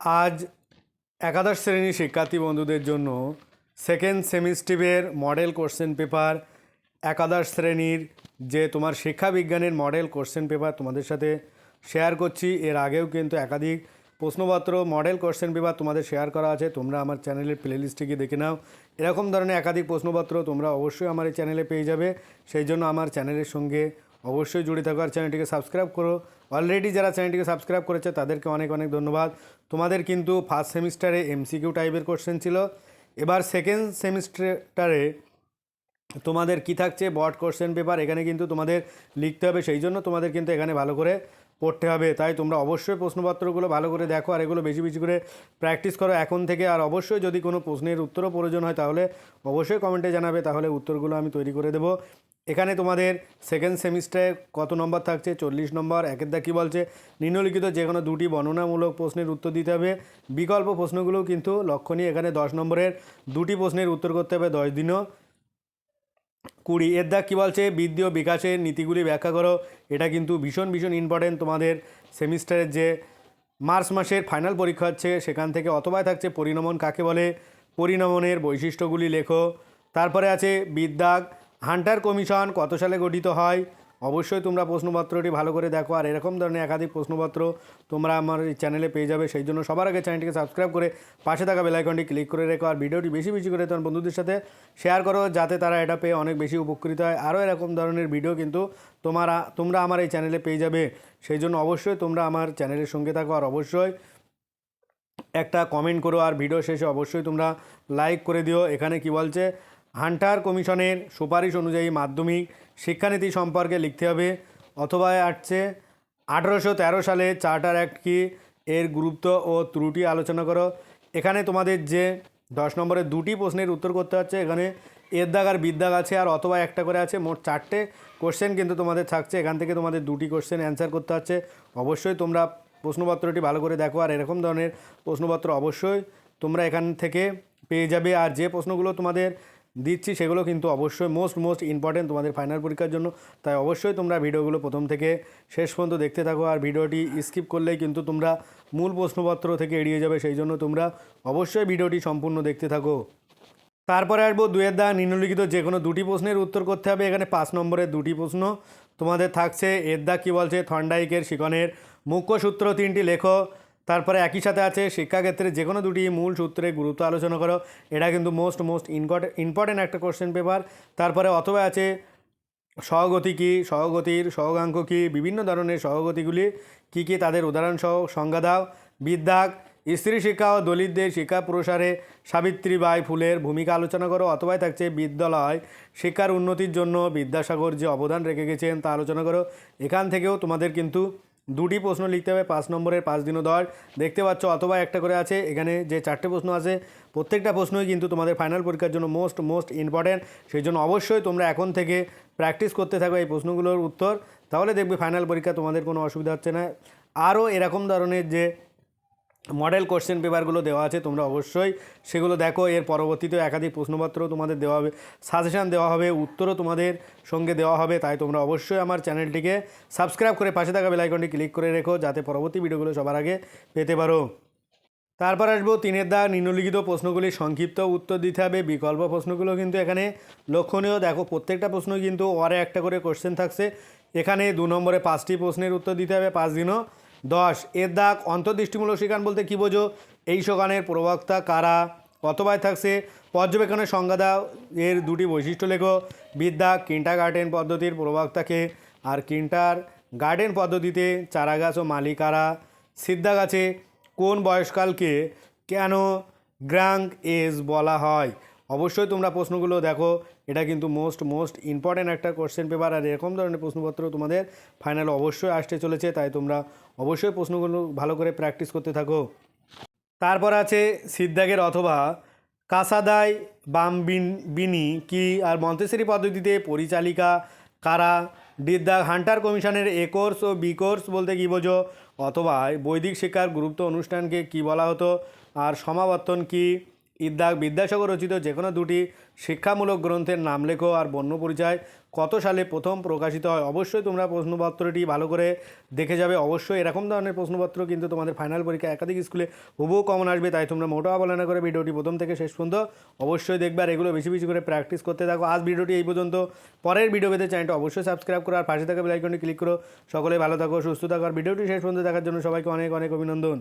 আজ একাদশ শ্রেণির শিক্ষার্থী বন্ধুদের জন্য সেকেন্ড সেমিস্টিভের মডেল কোশ্চেন পেপার একাদশ শ্রেণির যে তোমার শিক্ষা বিজ্ঞানের মডেল কোশ্চেন পেপার তোমাদের সাথে শেয়ার করছি। এর আগেও কিন্তু একাধিক প্রশ্নপত্র মডেল কোশ্চেন পেপার তোমাদের শেয়ার করা আছে। তোমরা আমার চ্যানেলের প্লেলিস্টে গিয়ে দেখে নাও। এরকম ধরনের একাধিক প্রশ্নপত্র তোমরা অবশ্যই আমার এই চ্যানেলে পেয়ে যাবে। সেই জন্য আমার চ্যানেলের সঙ্গে অবশ্যই জুড়ে থাকো আর চ্যানেলটিকে সাবস্ক্রাইব করো। অলরেডি যারা চ্যানেলটিকে সাবস্ক্রাইব করেছে, তাদেরকে অনেক অনেক ধন্যবাদ। তোমাদের কিন্তু ফার্স্ট সেমিস্টারে এমসিকিউ টাইপের কোশ্চেন ছিল। এবার সেকেন্ড সেমিস্টারে তোমাদের কি থাকছে? বট কোশ্চেন পেপার এখানে কিন্তু তোমাদের লিখতে হবে। সেই জন্য তোমাদের কিন্তু এখানে ভালো করে পড়তে হবে। তাই তোমরা অবশ্যই প্রশ্নপত্রগুলো ভালো করে দেখো আর এগুলো বেশি বেশি করে প্র্যাকটিস করো এখন থেকে। আর অবশ্যই যদি কোনো প্রশ্নের উত্তরও প্রয়োজন হয়, তাহলে অবশ্যই কমেন্টে জানাবে। তাহলে উত্তরগুলো আমি তৈরি করে দেবো। এখানে তোমাদের সেকেন্ড সেমিস্টারে কত নম্বর থাকছে? চল্লিশ নম্বর একের দা কী বলছে? নিম্নলিখিত যে কোনো দুটি বর্ণনামূলক প্রশ্নের উত্তর দিতে হবে। বিকল্প প্রশ্নগুলোও কিন্তু লক্ষণীয়। এখানে দশ নম্বরের দুটি প্রশ্নের উত্তর করতে হবে দশ দিনও। কুড়ি। এর দাগ কী বলছে? বৃদ্ধি ও বিকাশের নীতিগুলি ব্যাখ্যা করো। এটা কিন্তু ভীষণ ভীষণ ইম্পর্টেন্ট তোমাদের সেমিস্টারের যে মার্চ মাসের ফাইনাল পরীক্ষা হচ্ছে, সেখান থেকে অথবায় থাকছে। পরিণমন কাকে বলে? পরিণমনের বৈশিষ্ট্যগুলি লেখো। তারপরে আছে বিদ্যাগ। হান্টার কমিশন কত সালে গঠিত হয়? অবশ্যই তোমরা প্রশ্নপত্রটি ভালো করে দেখো। আর এরকম ধরনের একাধিক প্রশ্নপত্র তোমরা আমার এই চ্যানেলে পেয়ে যাবে। সেই জন্য সবার আগে চ্যানেলটিকে সাবস্ক্রাইব করে পাশে থাকা বেলাইকনটি ক্লিক করে রেখো। আর ভিডিওটি বেশি বেশি করে তোমার বন্ধুদের সাথে শেয়ার করো, যাতে তারা এটা পেয়ে অনেক বেশি উপকৃত হয়। আরও এরকম ধরনের ভিডিও কিন্তু তোমারা, তোমরা আমার এই চ্যানেলে পেয়ে যাবে। সেই জন্য অবশ্যই তোমরা আমার চ্যানেলের সঙ্গে থাকো। আর অবশ্যই একটা কমেন্ট করো। আর ভিডিও শেষে অবশ্যই তোমরা লাইক করে দিও। এখানে কি বলছে? হান্টার কমিশনের সুপারিশ অনুযায়ী মাধ্যমিক শিক্ষানীতি সম্পর্কে লিখতে হবে। অথবা আসছে, আঠেরোশো তেরো সালে চার্টার অ্যাক্ট কি এর গুরুত্ব ও ত্রুটি আলোচনা করো। এখানে তোমাদের যে দশ নম্বরের দুটি প্রশ্নের উত্তর করতে হচ্ছে, এখানে এর দাগ আর বিদ্যাগ আছে আর অথবা একটা করে আছে, মোট চারটে কোশ্চেন কিন্তু তোমাদের থাকছে। এখান থেকে তোমাদের দুটি কোশ্চেন অ্যান্সার করতে হচ্ছে। অবশ্যই তোমরা প্রশ্নপত্রটি ভালো করে দেখো আর এরকম ধরনের প্রশ্নপত্র অবশ্যই তোমরা এখান থেকে পেয়ে যাবে। আর যে প্রশ্নগুলো তোমাদের দিচ্ছি, সেগুলো কিন্তু অবশ্যই মোস্ট মোস্ট ইম্পর্টেন্ট তোমাদের ফাইনাল পরীক্ষার জন্য। তাই অবশ্যই তোমরা ভিডিওগুলো প্রথম থেকে শেষ পর্যন্ত দেখতে থাকো আর ভিডিওটি স্কিপ করলেই কিন্তু তোমরা মূল প্রশ্নপত্র থেকে এড়িয়ে যাবে, সেই জন্য তোমরা অবশ্যই ভিডিওটি সম্পূর্ণ দেখতে থাকো। তারপরে আসব দুয়ের দা নিম্নলিখিত যে কোনো দুটি প্রশ্নের উত্তর করতে হবে। এখানে পাঁচ নম্বরের দুটি প্রশ্ন। তোমাদের থাকছে এর দা কী বলছে? থন্ডাইকের শিকনের মুখ্য সূত্র তিনটি লেখো। তারপরে একই সাথে আছে শিক্ষাক্ষেত্রে যে কোনো দুটি মূল সূত্রে গুরুত্ব আলোচনা করো। এটা কিন্তু মোস্ট মোস্ট ইম্পর্টেন্ট একটা কোশ্চেন পেপার তারপরে অথবা আছে সহগতি কী সহগতির সহগাঙ্ক কী, বিভিন্ন ধরনের সহগতিগুলি কী কী তাদের উদাহরণসহ সংজ্ঞা দাও। বিদ্যাক, স্ত্রী শিক্ষা ও দলিতদের শিক্ষা প্রসারে সাবিত্রী সাবিত্রীবাই ফুলের ভূমিকা আলোচনা করো। অথবাই থাকছে বিদ্যালয় শিক্ষার উন্নতির জন্য বিদ্যাসাগর যে অবদান রেখে গেছেন তা আলোচনা করো। এখান থেকেও তোমাদের কিন্তু দুটি প্রশ্ন লিখতে হবে, পাঁচ নম্বরের পাঁচ দিনও দর দেখতে পাচ্ছ, অথবা একটা করে আছে, এখানে যে চারটে প্রশ্ন আছে, প্রত্যেকটা প্রশ্নই কিন্তু তোমাদের ফাইনাল পরীক্ষার জন্য মোস্ট মোস্ট ইম্পর্ট্যান্ট সেই জন্য অবশ্যই তোমরা এখন থেকে প্র্যাকটিস করতে থাকো এই প্রশ্নগুলোর উত্তর। তাহলে দেখবে ফাইনাল পরীক্ষা তোমাদের কোনো অসুবিধা হচ্ছে না। আরও এরকম ধরনের যে মডেল কোশ্চেন পেপারগুলো দেওয়া আছে, তোমরা অবশ্যই সেগুলো দেখো। এর পরবর্তীতে একাধিক প্রশ্নপত্র তোমাদের দেওয়া হবে সাজেশান দেওয়া হবে, উত্তরও তোমাদের সঙ্গে দেওয়া হবে, তাই তোমরা অবশ্যই আমার চ্যানেলটিকে সাবস্ক্রাইব করে পাশে থাকা বেলাইকনটি ক্লিক করে রেখো, যাতে পরবর্তী ভিডিওগুলো সবার আগে পেতে পারো। তারপর আসব তিনের দা নিম্নলিখিত প্রশ্নগুলি, সংক্ষিপ্ত উত্তর দিতে হবে, বিকল্প প্রশ্নগুলো কিন্তু এখানে লক্ষণীয়। দেখো, প্রত্যেকটা প্রশ্ন কিন্তু ওয়ারে একটা করে কোশ্চেন থাকছে, এখানে দু নম্বরে পাঁচটি প্রশ্নের উত্তর দিতে হবে, পাঁচ দিনও দশ এর দাগ অন্তর্দৃষ্টিমূলক শিকান বলতে কী বোঝো? এই শোকানের প্রবক্তা কারা? অথবায় থাকছে? পর্যবেক্ষণের সংজ্ঞা দাও। এর দুটি বৈশিষ্ট্য লেখো। বিদ্যা কিন্টার গার্ডেন পদ্ধতির প্রবক্তাকে আর কিন্টার গার্ডেন পদ্ধতিতে চারাগাছ ও মালিকারা সিদ্ধা গাছে কোন বয়সকালকে কেন গ্রাঙ্ক এজ বলা হয়? অবশ্যই তোমরা প্রশ্নগুলো দেখো। এটা কিন্তু মোস্ট মোস্ট ইম্পর্ট্যান্ট একটা কোশ্চেন পেপার আর এরকম ধরনের প্রশ্নপত্র তোমাদের ফাইনাল অবশ্যই আসতে চলেছে, তাই তোমরা অবশ্যই প্রশ্নগুলো ভালো করে প্র্যাকটিস করতে থাকো। তারপর আছে সিদ্ধাগের অথবা কাসাদাই বামবিন, বিনি কি আর মন্তেশ্বরী পদ্ধতিতে পরিচালিকা কারা? ডিদ্যা হান্টার কমিশনের এ কোর্স ও বি কোর্স বলতে কী বোঝো? অথবা বৈদিক শিক্ষার গুরুত্ব অনুষ্ঠানকে কি বলা হতো? আর সমাবর্তন কি? ইদ্যা, বিদ্যাসাগর রচিত যে কোনো দুটি শিক্ষামূলক গ্রন্থের নাম লেখো আর বন্য পরিচয় কত সালে প্রথম প্রকাশিত হয়, অবশ্যই তোমরা প্রশ্নপত্রটি ভালো করে দেখে যাবে। অবশ্যই এরকম ধরনের প্রশ্নপত্র কিন্তু তোমাদের ফাইনাল পরীক্ষা একাধিক স্কুলে হুবহু কমন আসবে, তাই তোমরা মোটা বলে না করে ভিডিওটি প্রথম থেকে শেষ পর্যন্ত অবশ্যই দেখবে আর এগুলো বেশি বেশি করে প্র্যাকটিস করতে থাকো। আজ ভিডিওটি এই পর্যন্ত। পরের ভিডিও পেতে চ্যানেলটা অবশ্যই সাবস্ক্রাইব করো আর পাশে থাকা বেলাইকনটি ক্লিক করো। সকলে ভালো থাকো, সুস্থ থাকো আর ভিডিওটি শেষ পর্যন্ত দেখার জন্য সবাইকে অনেক অনেক অভিনন্দন।